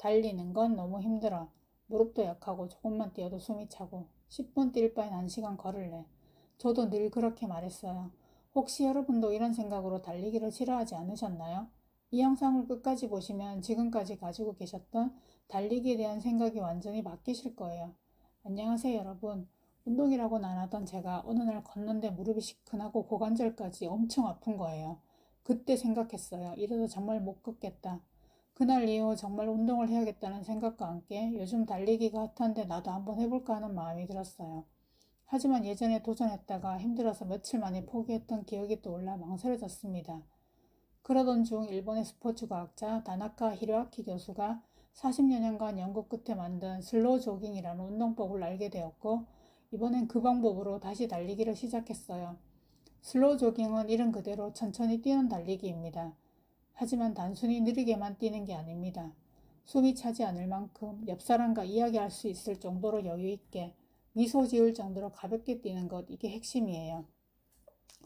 달리는 건 너무 힘들어. 무릎도 약하고 조금만 뛰어도 숨이 차고 10분 뛸 바엔 1시간 걸을래. 저도 늘 그렇게 말했어요. 혹시 여러분도 이런 생각으로 달리기를 싫어하지 않으셨나요? 이 영상을 끝까지 보시면 지금까지 가지고 계셨던 달리기에 대한 생각이 완전히 바뀌실 거예요. 안녕하세요 여러분. 운동이라고는 안 하던 제가 어느 날 걷는데 무릎이 시큰하고 고관절까지 엄청 아픈 거예요. 그때 생각했어요. 이래도 정말 못 걷겠다. 그날 이후 정말 운동을 해야겠다는 생각과 함께 요즘 달리기가 핫한데 나도 한번 해볼까 하는 마음이 들었어요. 하지만 예전에 도전했다가 힘들어서 며칠 만에 포기했던 기억이 떠올라 망설여졌습니다. 그러던 중 일본의 스포츠 과학자 다나카 히로아키 교수가 40여 년간 연구 끝에 만든 슬로우 조깅이라는 운동법을 알게 되었고 이번엔 그 방법으로 다시 달리기를 시작했어요. 슬로우 조깅은 이름 그대로 천천히 뛰는 달리기입니다. 하지만 단순히 느리게만 뛰는 게 아닙니다. 숨이 차지 않을 만큼 옆 사람과 이야기할 수 있을 정도로 여유 있게 미소 지을 정도로 가볍게 뛰는 것 이게 핵심이에요.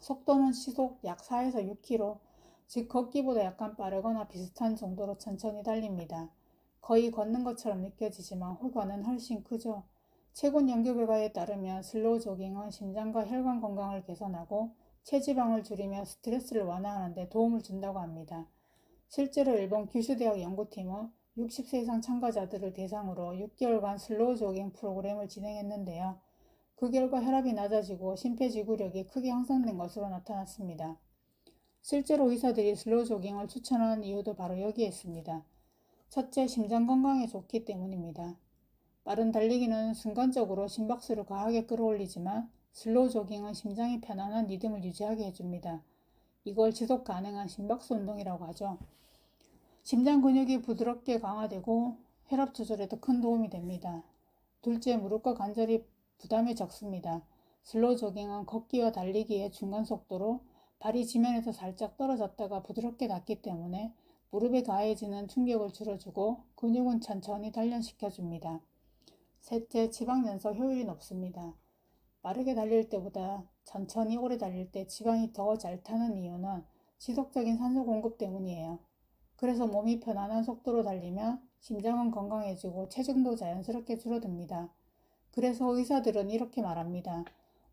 속도는 시속 약 4에서 6km, 즉 걷기보다 약간 빠르거나 비슷한 정도로 천천히 달립니다. 거의 걷는 것처럼 느껴지지만 효과는 훨씬 크죠. 최근 연구 결과에 따르면 슬로우 조깅은 심장과 혈관 건강을 개선하고 체지방을 줄이며 스트레스를 완화하는 데 도움을 준다고 합니다. 실제로 일본 규슈대학 연구팀은 60세 이상 참가자들을 대상으로 6개월간 슬로우 조깅 프로그램을 진행했는데요. 그 결과 혈압이 낮아지고 심폐지구력이 크게 향상된 것으로 나타났습니다. 실제로 의사들이 슬로우 조깅을 추천하는 이유도 바로 여기에 있습니다. 첫째, 심장 건강에 좋기 때문입니다. 빠른 달리기는 순간적으로 심박수를 과하게 끌어올리지만 슬로우 조깅은 심장이 편안한 리듬을 유지하게 해줍니다. 이걸 지속 가능한 심박수 운동이라고 하죠. 심장 근육이 부드럽게 강화되고 혈압 조절에도 큰 도움이 됩니다. 둘째, 무릎과 관절이 부담이 적습니다. 슬로우 조깅은 걷기와 달리기의 중간 속도로 발이 지면에서 살짝 떨어졌다가 부드럽게 닿기 때문에 무릎에 가해지는 충격을 줄여주고 근육은 천천히 단련시켜줍니다. 셋째, 지방 연소 효율이 높습니다. 빠르게 달릴 때보다 천천히 오래 달릴 때 지방이 더 잘 타는 이유는 지속적인 산소 공급 때문이에요. 그래서 몸이 편안한 속도로 달리면 심장은 건강해지고 체중도 자연스럽게 줄어듭니다. 그래서 의사들은 이렇게 말합니다.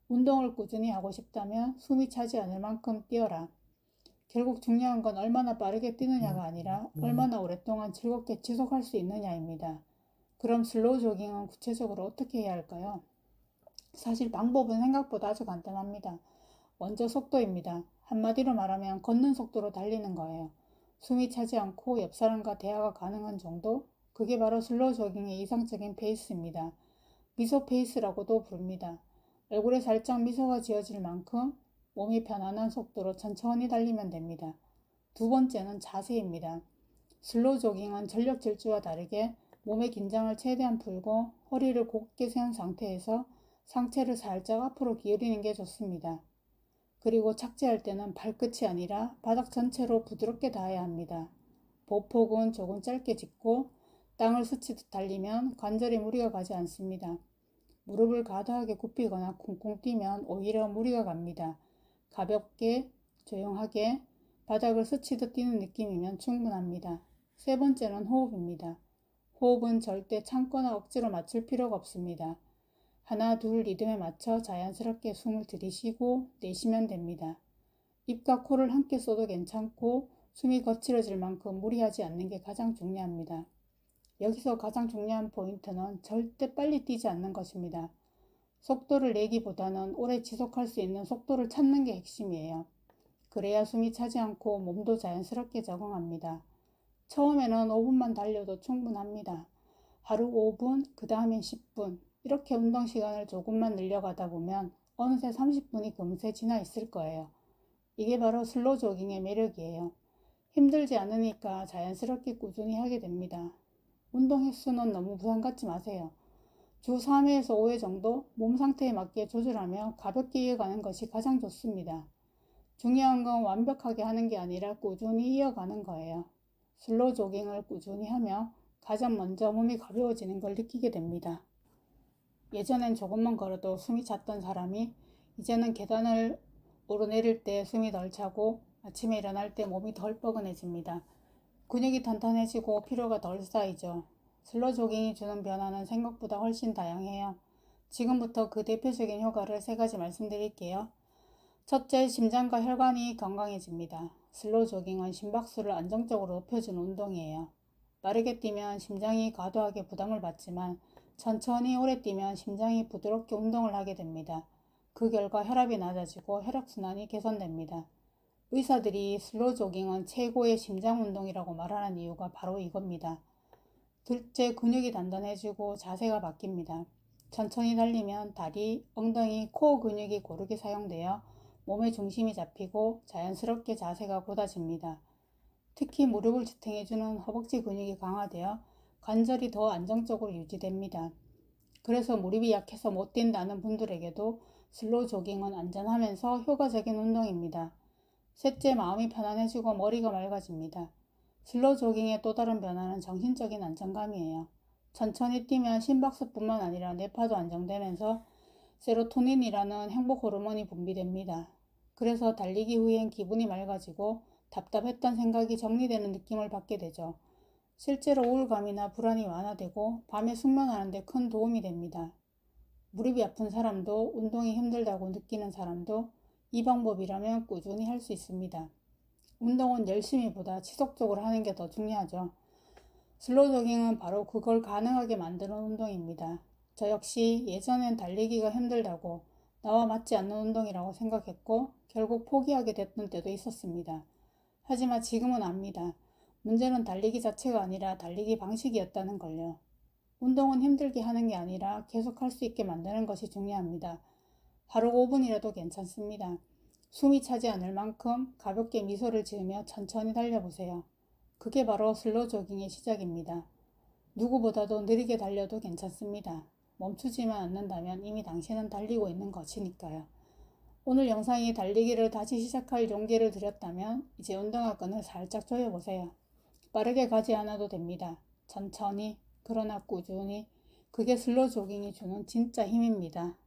운동을 꾸준히 하고 싶다면 숨이 차지 않을 만큼 뛰어라. 결국 중요한 건 얼마나 빠르게 뛰느냐가 아니라 얼마나 오랫동안 즐겁게 지속할 수 있느냐입니다. 그럼 슬로우 조깅은 구체적으로 어떻게 해야 할까요? 사실 방법은 생각보다 아주 간단합니다. 먼저 속도입니다. 한마디로 말하면 걷는 속도로 달리는 거예요. 숨이 차지 않고 옆 사람과 대화가 가능한 정도? 그게 바로 슬로우 조깅의 이상적인 페이스입니다. 미소 페이스라고도 부릅니다. 얼굴에 살짝 미소가 지어질 만큼 몸이 편안한 속도로 천천히 달리면 됩니다. 두 번째는 자세입니다. 슬로우 조깅은 전력 질주와 다르게 몸의 긴장을 최대한 풀고 허리를 곧게 세운 상태에서 상체를 살짝 앞으로 기울이는 게 좋습니다. 그리고 착지할 때는 발끝이 아니라 바닥 전체로 부드럽게 닿아야 합니다. 보폭은 조금 짧게 짚고 땅을 스치듯 달리면 관절에 무리가 가지 않습니다. 무릎을 과도하게 굽히거나 쿵쿵 뛰면 오히려 무리가 갑니다. 가볍게, 조용하게 바닥을 스치듯 뛰는 느낌이면 충분합니다. 세 번째는 호흡입니다. 호흡은 절대 참거나 억지로 맞출 필요가 없습니다. 하나, 둘 리듬에 맞춰 자연스럽게 숨을 들이쉬고 내쉬면 됩니다. 입과 코를 함께 써도 괜찮고 숨이 거칠어질 만큼 무리하지 않는 게 가장 중요합니다. 여기서 가장 중요한 포인트는 절대 빨리 뛰지 않는 것입니다. 속도를 내기보다는 오래 지속할 수 있는 속도를 찾는 게 핵심이에요. 그래야 숨이 차지 않고 몸도 자연스럽게 적응합니다. 처음에는 5분만 달려도 충분합니다. 하루 5분, 그 다음엔 10분, 이렇게 운동 시간을 조금만 늘려가다 보면 어느새 30분이 금세 지나 있을 거예요. 이게 바로 슬로 조깅의 매력이에요. 힘들지 않으니까 자연스럽게 꾸준히 하게 됩니다. 운동 횟수는 너무 부담 갖지 마세요. 주 3회에서 5회 정도 몸 상태에 맞게 조절하며 가볍게 이어가는 것이 가장 좋습니다. 중요한 건 완벽하게 하는 게 아니라 꾸준히 이어가는 거예요. 슬로 조깅을 꾸준히 하며 가장 먼저 몸이 가벼워지는 걸 느끼게 됩니다. 예전엔 조금만 걸어도 숨이 찼던 사람이 이제는 계단을 오르내릴 때 숨이 덜 차고 아침에 일어날 때 몸이 덜 뻐근해집니다. 근육이 탄탄해지고 피로가 덜 쌓이죠. 슬로 조깅이 주는 변화는 생각보다 훨씬 다양해요. 지금부터 그 대표적인 효과를 세 가지 말씀드릴게요. 첫째, 심장과 혈관이 건강해집니다. 슬로 조깅은 심박수를 안정적으로 높여주는 운동이에요. 빠르게 뛰면 심장이 과도하게 부담을 받지만 천천히 오래 뛰면 심장이 부드럽게 운동을 하게 됩니다. 그 결과 혈압이 낮아지고 혈액순환이 개선됩니다. 의사들이 슬로 조깅은 최고의 심장 운동이라고 말하는 이유가 바로 이겁니다. 둘째, 근육이 단단해지고 자세가 바뀝니다. 천천히 달리면 다리, 엉덩이, 코 근육이 고르게 사용되어 몸의 중심이 잡히고 자연스럽게 자세가 곧아집니다. 특히 무릎을 지탱해주는 허벅지 근육이 강화되어 관절이 더 안정적으로 유지됩니다. 그래서 무릎이 약해서 못 뛴다는 분들에게도 슬로우 조깅은 안전하면서 효과적인 운동입니다. 셋째, 마음이 편안해지고 머리가 맑아집니다. 슬로우 조깅의 또 다른 변화는 정신적인 안정감이에요. 천천히 뛰면 심박수뿐만 아니라 뇌파도 안정되면서 세로토닌이라는 행복 호르몬이 분비됩니다. 그래서 달리기 후엔 기분이 맑아지고 답답했던 생각이 정리되는 느낌을 받게 되죠. 실제로 우울감이나 불안이 완화되고 밤에 숙면하는 데 큰 도움이 됩니다. 무릎이 아픈 사람도 운동이 힘들다고 느끼는 사람도 이 방법이라면 꾸준히 할 수 있습니다. 운동은 열심히보다 지속적으로 하는 게 더 중요하죠. 슬로우 조깅은 바로 그걸 가능하게 만드는 운동입니다. 저 역시 예전엔 달리기가 힘들다고 나와 맞지 않는 운동이라고 생각했고 결국 포기하게 됐던 때도 있었습니다. 하지만 지금은 압니다. 문제는 달리기 자체가 아니라 달리기 방식이었다는 걸요. 운동은 힘들게 하는 게 아니라 계속 할 수 있게 만드는 것이 중요합니다. 하루 5분이라도 괜찮습니다. 숨이 차지 않을 만큼 가볍게 미소를 지으며 천천히 달려보세요. 그게 바로 슬로 조깅의 시작입니다. 누구보다도 느리게 달려도 괜찮습니다. 멈추지만 않는다면 이미 당신은 달리고 있는 것이니까요. 오늘 영상이 달리기를 다시 시작할 용기를 드렸다면 이제 운동화 끈을 살짝 조여보세요. 빠르게 가지 않아도 됩니다. 천천히, 그러나 꾸준히. 그게 슬로 조깅이 주는 진짜 힘입니다.